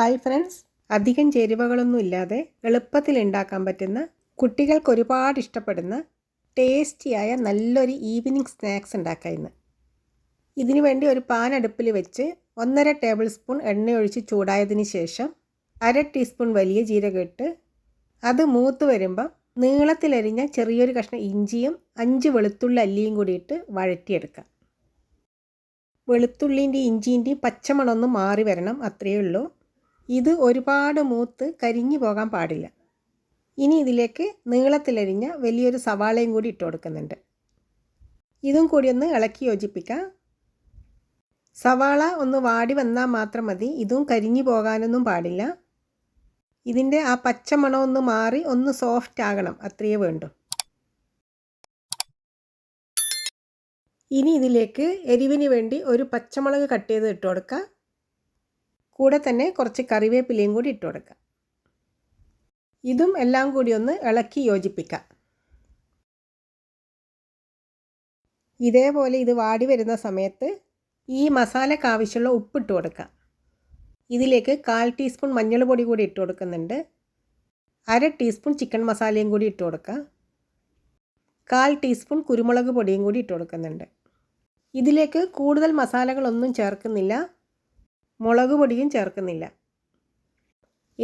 hi friends അധികം ചേരുവകളൊന്നും ഇല്ലാതെ എളുപ്പത്തിൽ ഉണ്ടാക്കാൻ പറ്റുന്ന കുട്ടികൾക്ക് ഒരുപാട് ഇഷ്ടപ്പെടുന്ന ടേസ്റ്റിയായ നല്ലൊരു ഈവനിങ് സ്നാക്സ് ഉണ്ടാക്കാം ഇന്ന് ഇതിനു വേണ്ടി ഒരു പാൻ അടുപ്പിൽ വെച്ച് ഒന്നര ടേബിൾ സ്പൂൺ എണ്ണയൊഴിച്ച് ചൂടായതിന് ശേഷം അര ടീസ്പൂൺ വലിയ ജീരകം അത് മൂത്ത് വരുമ്പം നീളത്തിലരിഞ്ഞ ചെറിയൊരു കഷ്ണം ഇഞ്ചിയും അഞ്ച് വെളുത്തുള്ളി അല്ലിയും കൂടിയിട്ട് വഴറ്റിയെടുക്കാം വെളുത്തുള്ളിൻ്റെയും ഇഞ്ചിൻ്റെയും പച്ചമണമൊന്നും മാറി വരണം അത്രയേ ഉള്ളൂ ഇത് ഒരുപാട് മൂത്ത് കരിഞ്ഞു പോകാൻ പാടില്ല ഇനി ഇതിലേക്ക് നീളത്തിലരിഞ്ഞ വലിയൊരു സവാളയും കൂടി ഇട്ട് കൊടുക്കുന്നുണ്ട് ഇതും കൂടി ഒന്ന് ഇളക്കി യോജിപ്പിക്കാം സവാള ഒന്ന് വാടി വന്നാൽ മാത്രം മതി ഇതും കരിഞ്ഞു പോകാനൊന്നും പാടില്ല ഇതിൻ്റെ ആ പച്ചമണം ഒന്ന് മാറി ഒന്ന് സോഫ്റ്റ് ആകണം അത്രയേ വേണ്ടു ഇനി ഇതിലേക്ക് എരിവിന് വേണ്ടി ഒരു പച്ചമുളക് കട്ട് ചെയ്ത് ഇട്ട് കൊടുക്കാം കൂടെ തന്നെ കുറച്ച് കറിവേപ്പിലയും കൂടി ഇട്ട് കൊടുക്കുക ഇതും എല്ലാം കൂടി ഒന്ന് ഇളക്കി യോജിപ്പിക്കാം ഇതേപോലെ ഇത് വാടി വരുന്ന സമയത്ത് ഈ മസാലയ്ക്ക് ആവശ്യമുള്ള ഉപ്പിട്ട് കൊടുക്കാം ഇതിലേക്ക് കാൽ ടീസ്പൂൺ മഞ്ഞൾപ്പൊടി കൂടി ഇട്ട് കൊടുക്കുന്നുണ്ട് അര ടീസ്പൂൺ ചിക്കൻ മസാലയും കൂടി ഇട്ട് കൊടുക്കാം കാൽ ടീസ്പൂൺ കുരുമുളക് പൊടിയും കൂടി ഇട്ട് കൊടുക്കുന്നുണ്ട് ഇതിലേക്ക് കൂടുതൽ മസാലകളൊന്നും ചേർക്കുന്നില്ല മുളക് പൊടിയും ചേർക്കുന്നില്ല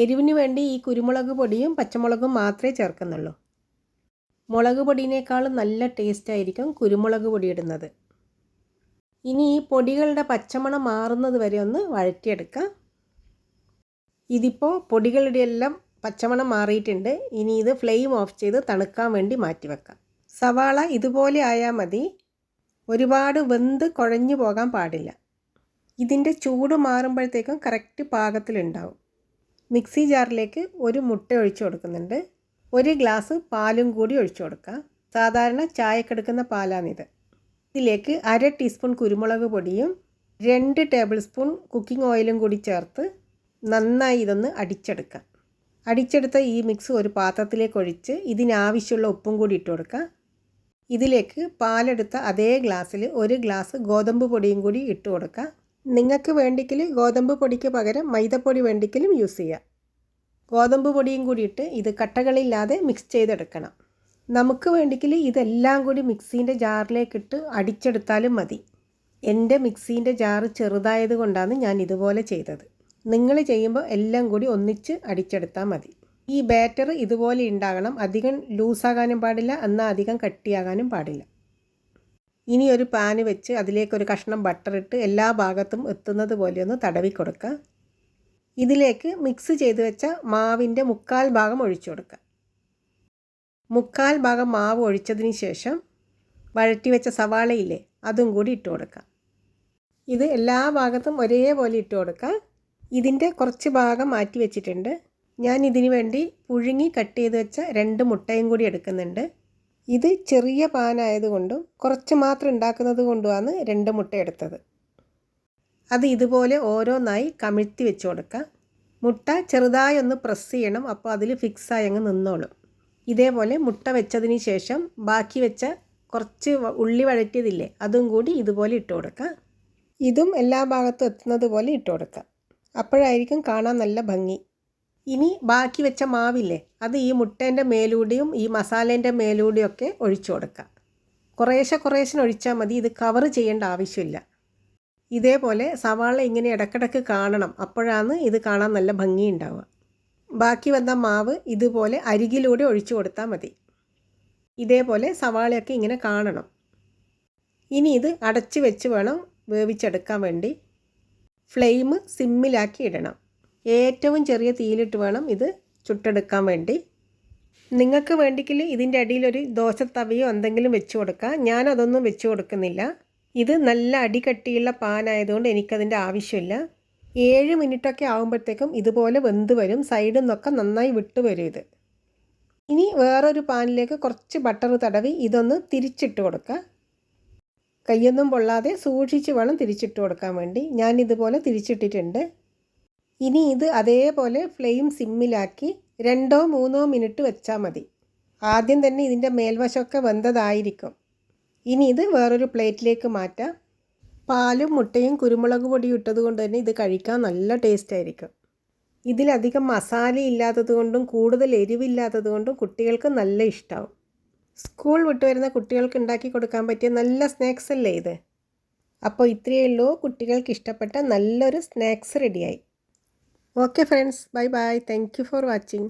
എരിവിന് വേണ്ടി ഈ കുരുമുളക് പൊടിയും പച്ചമുളകും മാത്രമേ ചേർക്കുന്നുള്ളൂ മുളക് പൊടിയേക്കാളും നല്ല ടേസ്റ്റ് ആയിരിക്കും കുരുമുളക് പൊടി ഇടുന്നത് ഇനി ഈ പൊടികളുടെ പച്ചമണം മാറുന്നത് വരെ ഒന്ന് വഴറ്റിയെടുക്കാം ഇതിപ്പോൾ പൊടികളുടെ എല്ലാം പച്ചമണം മാറിയിട്ടുണ്ട് ഇനി ഇത് ഫ്ലെയിം ഓഫ് ചെയ്ത് തണുക്കാൻ വേണ്ടി മാറ്റി വെക്കാം സവാള ഇതുപോലെ ആയാൽ മതി ഒരുപാട് വെന്ത് കുഴഞ്ഞു പോകാൻ പാടില്ല ഇതിൻ്റെ ചൂട് മാറുമ്പോഴത്തേക്കും കറക്റ്റ് പാകത്തിലുണ്ടാവും മിക്സി ജാറിലേക്ക് ഒരു മുട്ട ഒഴിച്ചു കൊടുക്കുന്നുണ്ട് ഒരു ഗ്ലാസ് പാലും കൂടി ഒഴിച്ചു കൊടുക്കുക സാധാരണ ചായക്കെടുക്കുന്ന പാലാണിത് ഇതിലേക്ക് അര ടീസ്പൂൺ കുരുമുളക് പൊടിയും രണ്ട് ടേബിൾ സ്പൂൺ കുക്കിംഗ് ഓയിലും കൂടി ചേർത്ത് നന്നായി ഇതൊന്ന് അടിച്ചെടുക്കാം അടിച്ചെടുത്ത ഈ മിക്സ് ഒരു പാത്രത്തിലേക്ക് ഒഴിച്ച് ഇതിനാവശ്യമുള്ള ഉപ്പും കൂടി ഇട്ട് കൊടുക്കുക ഇതിലേക്ക് പാലെടുത്ത അതേ ഗ്ലാസ്സിൽ ഒരു ഗ്ലാസ് ഗോതമ്പ് പൊടിയും കൂടി ഇട്ട് കൊടുക്കാം നിങ്ങൾക്ക് വേണ്ടിക്കിൽ ഗോതമ്പ് പൊടിക്ക് പകരം മൈദപ്പൊടി വേണ്ടിക്കലും യൂസ് ചെയ്യാം ഗോതമ്പ് പൊടിയും കൂടിയിട്ട് ഇത് കട്ടകളില്ലാതെ മിക്സ് ചെയ്തെടുക്കണം നമുക്ക് വേണ്ടിക്കിൽ ഇതെല്ലാം കൂടി മിക്സീൻ്റെ ജാറിലേക്കിട്ട് അടിച്ചെടുത്താലും മതി എൻ്റെ മിക്സീൻ്റെ ജാറ് ചെറുതായത് കൊണ്ടാണ് ഞാൻ ഇതുപോലെ ചെയ്തത് നിങ്ങൾ ചെയ്യുമ്പോൾ എല്ലാം കൂടി ഒന്നിച്ച് അടിച്ചെടുത്താൽ മതി ഈ ബാറ്റർ ഇതുപോലെ ഉണ്ടാകണം അധികം ലൂസാകാനും പാടില്ല എന്നാൽ അധികം കട്ടിയാകാനും പാടില്ല ഇനി ഒരു പാന് വെച്ച് അതിലേക്കൊരു കഷ്ണം ബട്ടർ ഇട്ട് എല്ലാ ഭാഗത്തും എത്തുന്നത് പോലെ ഒന്ന് തടവി കൊടുക്കുക ഇതിലേക്ക് മിക്സ് ചെയ്ത് വെച്ച മാവിൻ്റെ മുക്കാൽ ഭാഗം ഒഴിച്ചു കൊടുക്കുക മുക്കാൽ ഭാഗം മാവ് ഒഴിച്ചതിന് ശേഷം വഴറ്റി വെച്ച സവാളയില്ലേ അതും കൂടി ഇട്ട് കൊടുക്കുക ഇത് എല്ലാ ഭാഗത്തും ഒരേപോലെ ഇട്ട് കൊടുക്കുക ഇതിൻ്റെ കുറച്ച് ഭാഗം മാറ്റി വെച്ചിട്ടുണ്ട് ഞാൻ ഇതിനു വേണ്ടി പുഴുങ്ങി കട്ട് ചെയ്ത് വെച്ച രണ്ട് മുട്ടയും കൂടി എടുക്കുന്നുണ്ട് ഇത് ചെറിയ പാനായതുകൊണ്ടും കുറച്ച് മാത്രം ഉണ്ടാക്കുന്നത് കൊണ്ടുമാണ് രണ്ട് മുട്ട എടുത്തത് അത് ഇതുപോലെ ഓരോന്നായി കമിഴ്ത്തി വെച്ച് കൊടുക്കുക മുട്ട ചെറുതായി ഒന്ന് പ്രസ് ചെയ്യണം അപ്പോൾ അതിൽ ഫിക്സായി അങ്ങ് നിന്നോളും ഇതേപോലെ മുട്ട വെച്ചതിന് ശേഷം ബാക്കി വെച്ച കുറച്ച് ഉള്ളി വഴറ്റിയതില്ലേ അതും കൂടി ഇതുപോലെ ഇട്ട് കൊടുക്കുക ഇതും എല്ലാ ഭാഗത്തും എത്തുന്നത് പോലെ ഇട്ട് കൊടുക്കുക അപ്പോഴായിരിക്കും കാണാൻ നല്ല ഭംഗി ഇനി ബാക്കി വെച്ച മാവില്ലേ അത് ഈ മുട്ടേൻ്റെ മേലൂടെയും ഈ മസാലേൻ്റെ മേലൂടെയും ഒക്കെ ഒഴിച്ചു കൊടുക്കുക കുറേശ്ശെ കുറേശ്ശെ ഒഴിച്ചാൽ മതി ഇത് കവർ ചെയ്യേണ്ട ആവശ്യമില്ല ഇതേപോലെ സവാള ഇങ്ങനെ ഇടക്കിടക്ക് കാണണം അപ്പോഴാണ് ഇത് കാണാൻ നല്ല ഭംഗിയുണ്ടാവുക ബാക്കി വന്ന മാവ് ഇതുപോലെ അരികിലൂടെ ഒഴിച്ചു കൊടുത്താൽ മതി ഇതേപോലെ സവാളയൊക്കെ ഇങ്ങനെ കാണണം ഇനി ഇത് അടച്ചു വെച്ച് വേണം വേവിച്ചെടുക്കാൻ വേണ്ടി ഫ്ലെയിം സിമ്മിലാക്കി ഇടണം ഏറ്റവും ചെറിയ തീയിലിട്ട് വേണം ഇത് ചുട്ടെടുക്കാൻ വേണ്ടി നിങ്ങൾക്ക് വേണ്ടിക്കിൽ ഇതിൻ്റെ അടിയിലൊരു ദോശ തവിയോ എന്തെങ്കിലും വെച്ച് കൊടുക്കുക ഞാനതൊന്നും വെച്ച് കൊടുക്കുന്നില്ല ഇത് നല്ല അടികട്ടിയുള്ള പാനായതുകൊണ്ട് എനിക്കതിൻ്റെ ആവശ്യമില്ല ഏഴ് മിനിറ്റൊക്കെ ആകുമ്പോഴത്തേക്കും ഇതുപോലെ വെന്ത് വരും സൈഡിൽ നിന്നൊക്കെ നന്നായി വിട്ട് വരും ഇത് ഇനി വേറൊരു പാനിലേക്ക് കുറച്ച് ബട്ടർ തടവി ഇതൊന്ന് തിരിച്ചിട്ട് കൊടുക്കുക കയ്യൊന്നും പൊള്ളാതെ സൂക്ഷിച്ച് വേണം തിരിച്ചിട്ട് കൊടുക്കാൻ വേണ്ടി ഞാൻ ഇതുപോലെ തിരിച്ചിട്ടിട്ടുണ്ട് ഇനി ഇത് അതേപോലെ ഫ്ലെയിം സിമ്മിലാക്കി രണ്ടോ മൂന്നോ മിനിറ്റ് വെച്ചാൽ മതി ആദ്യം തന്നെ ഇതിൻ്റെ മേൽവശമൊക്കെ വെന്തതായിരിക്കും ഇനി ഇത് വേറൊരു പ്ലേറ്റിലേക്ക് മാറ്റാം പാലും മുട്ടയും കുരുമുളക് പൊടിയും ഇട്ടത് കൊണ്ട് തന്നെ ഇത് കഴിക്കാൻ നല്ല ടേസ്റ്റ് ആയിരിക്കും ഇതിലധികം മസാല ഇല്ലാത്തത് കൊണ്ടും കൂടുതൽ എരിവില്ലാത്തത് കൊണ്ടും കുട്ടികൾക്ക് നല്ല ഇഷ്ടമാവും സ്കൂൾ വിട്ട് വരുന്ന കുട്ടികൾക്ക് ഉണ്ടാക്കി കൊടുക്കാൻ പറ്റിയ നല്ല സ്നാക്സ് അല്ലേ ഇത് അപ്പോൾ ഇത്രയേ ഉള്ളൂ കുട്ടികൾക്ക് ഇഷ്ടപ്പെട്ട നല്ലൊരു സ്നാക്സ് റെഡിയായി okay friends bye bye thank you for watching